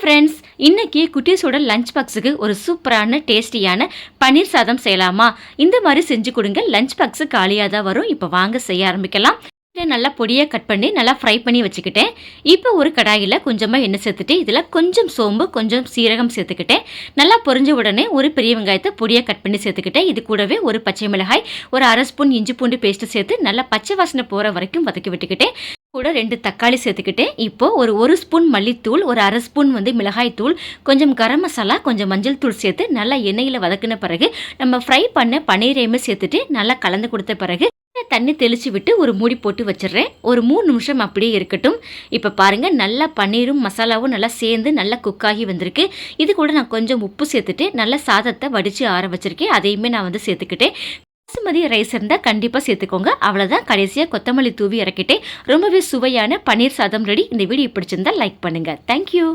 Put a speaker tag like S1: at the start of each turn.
S1: Friends இன்னைக்கு குட்டீஸோட lunch பாக்ஸுக்கு ஒரு சூப்பரான டேஸ்டியான பன்னீர் சாதம் செய்யலாமா? இந்த மாதிரி செஞ்சு கொடுங்க. லஞ்ச் பாக்ஸு காலியாக தான் வரும். இப்போ வாங்க செய்ய ஆரம்பிக்கலாம். நல்லா பொடியாக கட் பண்ணி நல்லா ஃப்ரை பண்ணி வச்சுக்கிட்டேன். இப்போ ஒரு கடாயில் கொஞ்சமாக எண்ணெய் சேர்த்துட்டு இதில் கொஞ்சம் சோம்பு கொஞ்சம் சீரகம் சேர்த்துக்கிட்டேன். நல்லா பொரிஞ்ச உடனே ஒரு பெரிய வெங்காயத்தை பொடியாக கட் பண்ணி சேர்த்துக்கிட்டேன். இது கூடவே ஒரு பச்சை மிளகாய் ஒரு அரை ஸ்பூன் இஞ்சி பூண்டு பேஸ்ட்டு சேர்த்து நல்லா பச்சை வாசனை போகிற வரைக்கும் வதக்கி விட்டுக்கிட்டேன். கூட ரெண்டு தக்காளி சேர்த்துக்கிட்டேன். இப்போது ஒரு ஒரு ஸ்பூன் மல்லித்தூள் ஒரு அரை ஸ்பூன் வந்து மிளகாய்த்தூள் கொஞ்சம் கரம் மசாலா கொஞ்சம் மஞ்சள் தூள் சேர்த்து நல்லா எண்ணெயில் வதக்கின பிறகு நம்ம ஃப்ரை பண்ண பன்னீரையுமே சேர்த்துட்டு நல்லா கலந்து கொடுத்த பிறகு தண்ணி தெளித்து விட்டு ஒரு மூடி போட்டு வச்சிடுறேன். ஒரு மூணு நிமிஷம் அப்படியே இருக்கட்டும். இப்போ பாருங்கள் நல்லா பன்னீரும் மசாலாவும் நல்லா சேர்ந்து நல்லா குக்காகி வந்திருக்கு. இது கூட நான் கொஞ்சம் உப்பு சேர்த்துட்டு நல்லா சாதத்தை வடித்து ஆற வச்சுருக்கேன். அதையுமே நான் வந்து சேர்த்துக்கிட்டேன். பாசுமதி ரைஸ் இருந்தால் கண்டிப்பாக சேர்த்துக்கோங்க. அவ்வளோதான் கடைசியாக கொத்தமல்லி தூவி இறக்கிட்டே ரொம்பவே சுவையான பன்னீர் சாதம் ரெடி இந்த வீடியோ பிடிச்சிருந்தா லைக் பண்ணுங்கள் தேங்க்யூ